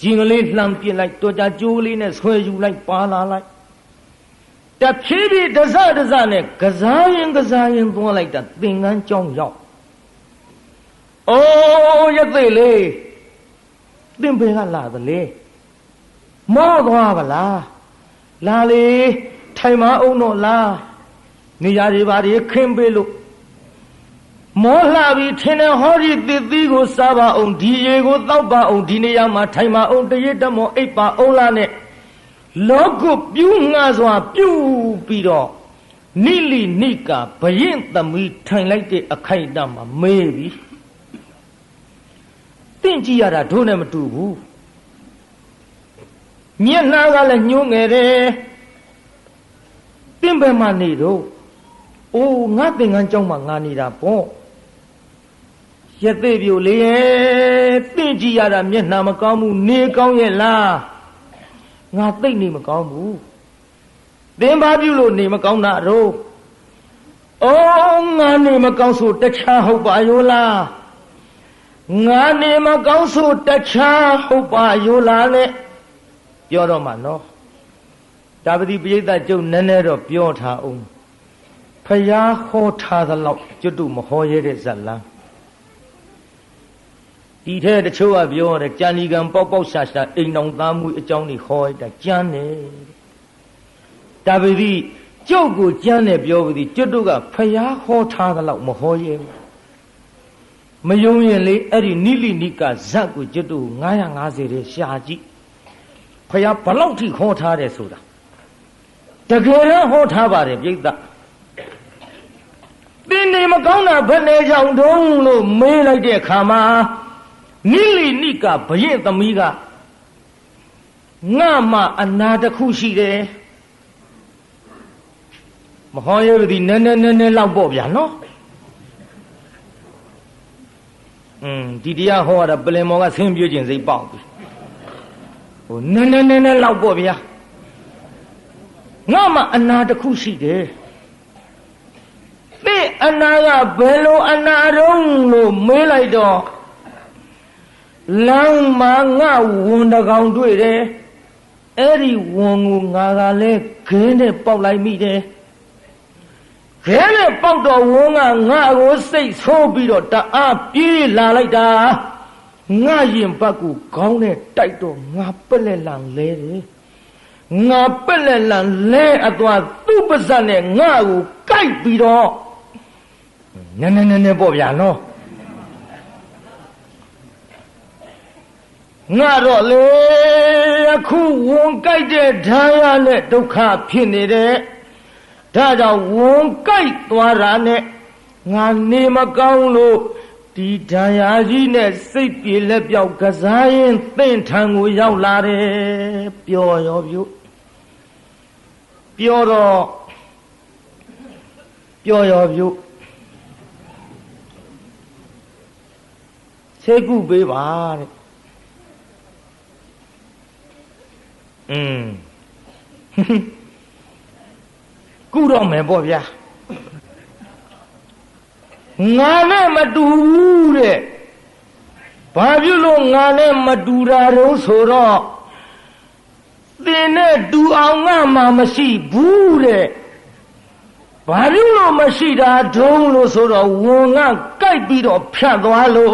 ဂျင်ကလေးလှမ်းပြစ်လိုက်တော်ကြကြိုးလေးနဲ့ဆွဲယူလိုက်ပါလာလိုက်တဖြည်းဖြည်းတစတစနဲ့ကစားရင်ကစားရင်သွားလိုက်တာသင်္ကန်းကြောင်းရောက်အိုးရသေးလေးသင်ပင်ကလာသလေမောသွားပါလားလာလေထိုင်မအောင်တော့လားနေရာတွေဘာတွေခင်းပေးလို့ မောလှပြီးထင်းတဲ့ဟောဒီသစ်သီးကိုစားပါအောင်ဒီရေကိုတောက်ပါအောင်ဒီနေရာမှာထိုင်ပါအောင်တရစ်တမောအိပ်ပါအောင်လားနဲ့လောကုပြူးငှစွာပြူးပြီးတော့နိလီနိကာဘရင်သမီးထိုင်လိုက်တဲ့အခိုက်အတန့်မှာမေးပြီတင့်ကြည့်ရတာတို့နဲ့မတူဘူးမျက်နှာကလည်းညှိုးငယ်တယ်တင့်ဘယ်မှာနေတော့အိုးငါသင်္ကန်းကျောင်းမှာငါနေတာပေါ့ ရသေးပြိုလေတင့်ကြည့်ရတာမျက်နှာမကောင်းဘူးနေကောင်းရဲ့လားငါသိနေမကောင်းဘူးသင်ဘာပြုလို့နေမကောင်းတာတော့အော်ငါနေမကောင်းဆိုတခြားဟုတ်ပါရောလားငါနေမကောင်းဆိုတခြားဟုတ်ပါရောလားလေပြောတော့မှနော်တာပတိပိဋကကျုပ်နည်းနည်းတော့ပြောထားအောင်ဖယားဟောထားသလောက်ကျွတ်တုမဟောရတဲ့ဇတ်လန်း ဒီထဲတချို့ကပြောရတယ်ကြံဒီကံပေါက်ပေါက်ရှာရှာအိမ်တော်သားမှုအကြောင်းတွေဟောရတာကြမ်းတယ်တာပတိကျုပ်ကိုကြမ်းတယ်ပြောပြီးကျွတ်တုကဖယားဟောထားသလောက်မဟောရဘူးမယုံရင်လေအဲ့ဒီနိလိနိကဇတ်ကိုကျွတ်တု950တဲ့ရှာကြည့်ဖယားဘလောက်ထိဟောထားတယ်ဆိုတာတကယ်တော့ဟောထားပါတယ်ပြိဿသင်နေမကောင်းတာဘယ်နဲ့ကြောင့်တုံးလို့မေးလိုက်တဲ့အခါမှာ နိလိနိကဘရင်သမီးကငါမှအနာတစ်ခုရှိတယ်မဟောရသည်နည်းနည်းနည်းနည်းလောက်ပေါ့ဗျာနော်อืมဒီတရားဟောရတာပလင်မော်ကဆင်းပြေးခြင်းစိတ်ပေါက်ပြီဟိုနည်းနည်းနည်းနည်းလောက်ပေါ့ဗျာငါမှအနာတစ်ခုရှိတယ်သိအနာကဘယ်လိုအနာတုံးလို့မေးလိုက်တော့ လမ်းမှာငါဝန်တကောင်တွေ့တယ်အဲ့ဒီဝန်ကိုငါကလည်းခင်းနဲ့ပေါက်လိုက်မိတယ်ခဲနဲ့ပေါက်တော့ဝန်ကငါကိုစိတ်ဆိုးပြီးတော့တအားပြေးလာလိုက်တာငါရင်ဘက်ကိုခေါင်းနဲ့တိုက်တော့ငါပက်လက်လံလဲတယ်ငါပက်လက်လံလဲအသွားသူ့ပါဇက်နဲ့ငါကိုကြိုက်ပြီးတော့နည်းနည်းနည်းနည်းပေါ့ဗျာနော် ငါတော့လေအခုဝန်ကြိုက်တဲ့ဓာရနဲ့ဒုက္ခဖြစ်နေတယ်ဒါကြောင့်ဝန်ကြိုက်သွားတာနဲ့ငါနေမကောင်းလို့ဒီဓာယာကြီးနဲ့စိတ်ပြေလက်ပြောက်ကစားရင်သင်ထံကိုရောက်လာတယ်ပြောရောပြုပြောတော့ပြောရောပြုဆေးကုပေးပါတဲ့ อืมကုတော့မယ်ပေါ့ဗျာငါနဲ့မတူဘူးတဲ့ဘာဖြစ်လို့ငါနဲ့မတူတာတော့ဆိုတော့သင်နဲ့တူအောင်ငါမှမရှိဘူးတဲ့ဘာဖြစ်လို့မရှိတာဒုံးလို့ဆိုတော့ဝန်ကကြိုက်ပြီးတော့ဖြတ်သွားလို့